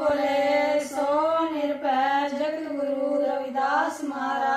ਬੋਲੇ ਸੋ ਨਿਰਭੈ ਜਗਤ ਗੁਰੂ ਰਵਿਦਾਸ ਮਹਾਰਾਜ।